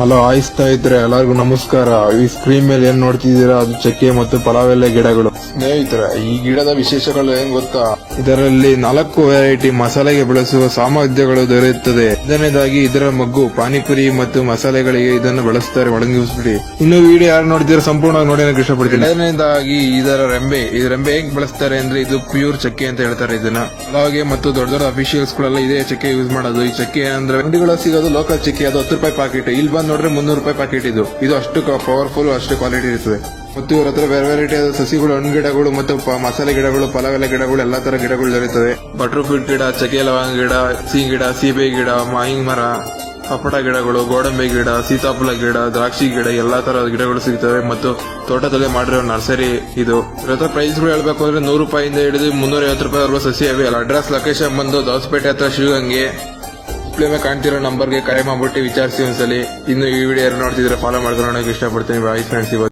Hello ಆಯಿಸ್ತಾ ಇದ್ರೆ ಎಲ್ಲರಿಗೂ ನಮಸ್ಕಾರ. ಈ ಸ್ಕ್ರೀನ್ ಮೇಲೆ ಏನ್ ನೋಡ್ತಿದ್ದೀರಾ? ಅದು ಚಕ್ಕೆ ಮತ್ತು ಪಲಾವೆಲೆ ಗಿಡಗಳು. ಸ್ನೇಹಿತರೆ, ಈ ಗಿಡದ ವಿಶೇಷಗಳು ಏನ್ ಗೊತ್ತಾ? ಇದರಲ್ಲಿ ನಾಲ್ಕು ವೆರೈಟಿ ಮಸಾಲೆಗೆ ಬಳಸುವ ಸಾಮರ್ಥ್ಯಗಳು ದೊರೆಯುತ್ತದೆ. ಮೊದಲನೇದಾಗಿ, ಇದರ ಮಗ್ಗು, ಪಾನಿಪುರಿ ಮತ್ತು ಮಸಾಲೆಗಳಿಗೆ ಇದನ್ನು ಬಳಸ್ತಾರೆ. ಒಣಗಿಸ್ಬಿಡಿ. ಇನ್ನು ವಿಡಿಯೋ ಯಾರು ನೋಡ್ತೀರಾ ಸಂಪೂರ್ಣವಾಗಿ ನೋಡಿ ಇಷ್ಟ ಇಷ್ಟಪಡ್ತೀನಿ ಎರಡನೇದಾಗಿ ಇದರ ರೆಂಬೆ. ಈ ರೆಂಬೆ ಹೆಂಗ್ ಬಳಸ್ತಾರೆ ಅಂದ್ರೆ, ಇದು ಪ್ಯೂರ್ ಚಕ್ಕೆ ಅಂತ ಹೇಳ್ತಾರೆ ಇದನ್ನ. ಹಾಗೆ ಮತ್ತು ದೊಡ್ಡ ದೊಡ್ಡ ಅಫಿಷಿಯಲ್ಸ್ ಗಳೆಲ್ಲ ಇದೇ ಚಕ್ಕೆ ಯೂಸ್ ಮಾಡೋದು. ಈ ಚಕ್ಕೆ ಅಂದ್ರೆ ಅಂಗಡಿಗಳು ಸಿಗೋದು ಲೋಕಲ್ ಚಕ್ಕೆ. ಅದು ಹತ್ತು ರೂಪಾಯಿ ಪಾಕೆಟ್ ಇಲ್ಲಿ ಬಂದು ನೋಡ್ರೆ ಮುನ್ನೂರು ರೂಪಾಯಿ ಪ್ಯಾಕೆಟ್ ಇದು. ಇದು ಅಷ್ಟು ಪವರ್ಫುಲ್ ಅಷ್ಟು ಕ್ವಾಲಿಟಿ ಇರ್ತದೆ. ಮತ್ತು ಇವ್ರ ಹತ್ರ ಬೇರೆ ವೆರೈಟಿ ಆದ ಸಸಿಗಳು, ಹಣ್ಣು ಗಿಡಗಳು ಮತ್ತು ಮಸಾಲೆ ಗಿಡಗಳು ಪಲವೆಲ್ಲ ಗಿಡಗಳು, ಎಲ್ಲಾ ತರ ಗಿಡಗಳು ದೊರೆಯುತ್ತವೆ. ಬಟರ್ ಫ್ರೂಟ್ ಗಿಡ ಚಕ್ಕೆ ಲವಂಗ ಗಿಡ, ಸಿಹಿ ಗಿಡ, ಸೀಬೆ ಗಿಡ, ಮಾವಿನ ಮರ ಪಪಟ ಗಿಡಗಳು, ಗೋಡಂಬಿ ಗಿಡ, ಸೀತಾಫಲ ಗಿಡ, ದ್ರಾಕ್ಷಿ ಗಿಡ, ಎಲ್ಲಾ ತರ ಗಿಡಗಳು ಸಿಗ್ತವೆ. ಮತ್ತು ತೋಟದಲ್ಲೇ ಮಾಡಿರೋ ನರ್ಸರಿ ಇದು. ಹತ್ರ ಪ್ರೈಸ್ಗಳು ಹೇಳ್ಬೇಕು ಅಂದ್ರೆ ನೂರು ರೂಪಾಯಿಂದ ಹಿಡಿದು ಮುನ್ನೂರ ಐವತ್ತು ರೂಪಾಯಿ ಸಸಿ ಅವೆಲ್ಲ ಅಡ್ರೆಸ್ ಲೊಕೇಶನ್ ಬಂದು ದೋಸಪೇಟೆ ಹತ್ರ ಶಿವಗಂಗೆ. ಡಿಸ್ಪ್ಲೇ ಕಾಣ್ತಿರೋ ನಂಬರ್ಗೆ ಕರೆ ಮಾಡ್ಬಿಟ್ಟು ವಿಚಾರಿಸಿ ಒಂದ್ಸಲಿ. ಇನ್ನು ಈ ವಿಡಿಯೋ ಯಾರು ನೋಡ್ತಿದ್ರೆ ಫಾಲೋ ಮಾಡ್ಕೊಂಡು ಇಷ್ಟಪಡ್ತೀನಿ. ಬಾಯ್ ಫ್ರೆಂಡ್ಸ್ ಇವತ್ತು